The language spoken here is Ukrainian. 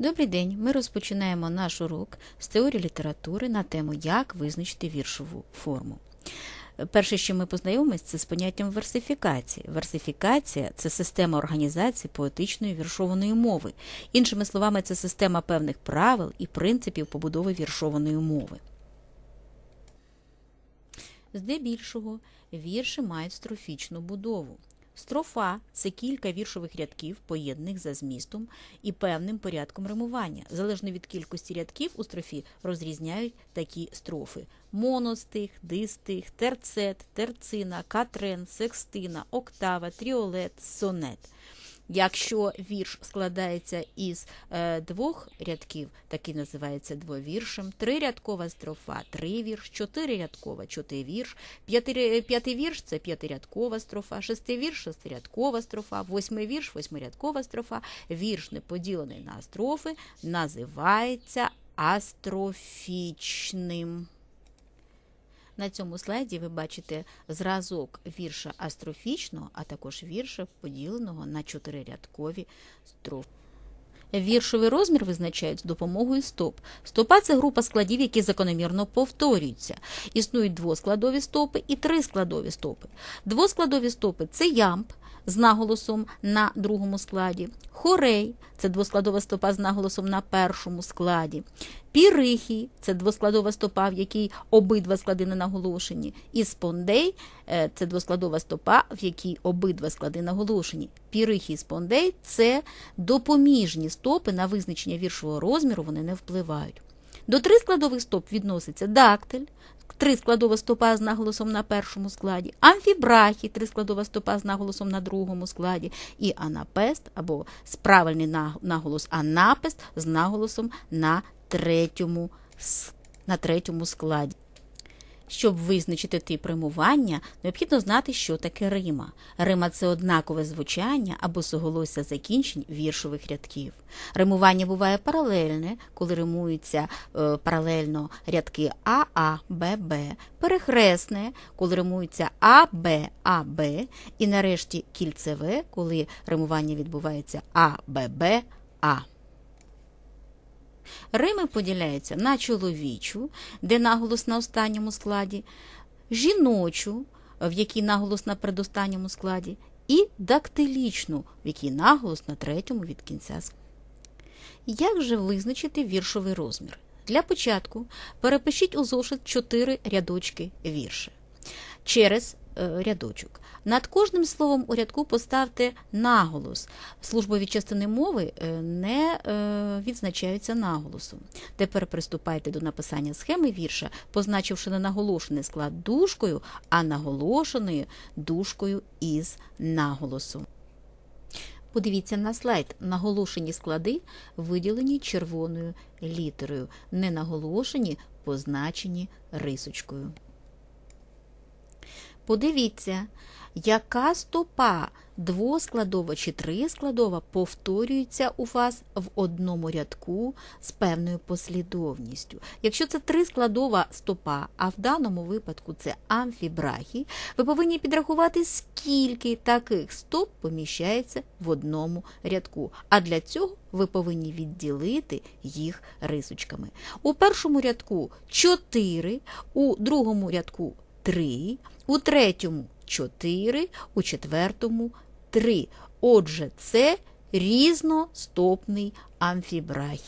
Добрий день! Ми розпочинаємо наш урок з теорії літератури на тему Як визначити віршову форму. Перше, що ми познайомимося, це з поняттям версифікації. Версифікація це система організації поетичної віршованої мови. Іншими словами, це система певних правил і принципів побудови віршованої мови. Здебільшого вірші мають строфічну будову. Строфа це кілька віршових рядків, поєднаних за змістом і певним порядком римування. Залежно від кількості рядків у строфі розрізняють такі строфи: моностих, дистих, терцет, терцина, катрен, секстина, октава, тріолет, сонет. Якщо вірш складається із е, двох рядків, такий називається двовіршем, трирядкова строфа, тривірш, чотирирядкова, чотирвірш, п'яти, п'ятий вірш це п'ятирядкова строфа, шестивірш, шестирядкова строфа, восьмий вірш, восьмирядкова строфа, вірш не поділений на строфи, називається астрофічним. На цьому слайді ви бачите зразок вірша астрофічного, а також вірша поділеного на чотирирядкові строфи. Віршовий розмір визначають з допомогою стоп. Стопа це група складів, які закономірно повторюються. Існують двоскладові стопи і трискладові стопи. Двоскладові стопи це ямб з наголосом на другому складі, хорей це двоскладова стопа з наголосом на першому складі, пірихій це двоскладова стопа, в якій обидва склади не наголошені, і спондей е, це двоскладова стопа, в якій обидва склади наголошені. Пірихій і спондей це допоміжні стопи на визначення віршового розміру, вони не впливають. До трискладових стоп відноситься дактиль, трискладова стопа з наголосом на першому складі, амфібрахі, трискладова стопа з наголосом на другому складі, і анапест або правильний наголос анапест з наголосом на третьому, на третьому складі. Щоб визначити тип римування, необхідно знати, що таке рима. Рима це однакове звучання або суголосся закінчень віршових рядків. Римування буває паралельне, коли римуються е, паралельно рядки А, А, Б, Б, перехресне, коли римуються А, Б, А, Б, і нарешті кільцеве, коли римування відбувається А, Б, Б, А. Рими поділяються на чоловічу, де наголос на останньому складі, жіночу, в якій наголос на предостанньому складі, і дактилічну, в якій наголос на третьому від кінця. Як же визначити віршовий розмір? Для початку перепишіть у зошит 4 рядочки вірша. Через е, рядочок. Над кожним словом у рядку поставте наголос. Службові частини мови е, не е, відзначаються наголосом. Тепер приступайте до написання схеми вірша, позначивши не наголошений склад дужкою, а наголошеною дужкою із наголосом. Подивіться на слайд. Наголошені склади виділені червоною літерою, не наголошені, позначені рисочкою. Подивіться, яка стопа двоскладова чи трискладова повторюється у вас в одному рядку з певною послідовністю. Якщо це трискладова стопа, а в даному випадку це амфібрахі, ви повинні підрахувати, скільки таких стоп поміщається в одному рядку. А для цього ви повинні відділити їх рисочками. У першому рядку 4, у другому рядку 3, у третьому 4, у четвертому 3. Отже, це різностопний амфібрахій.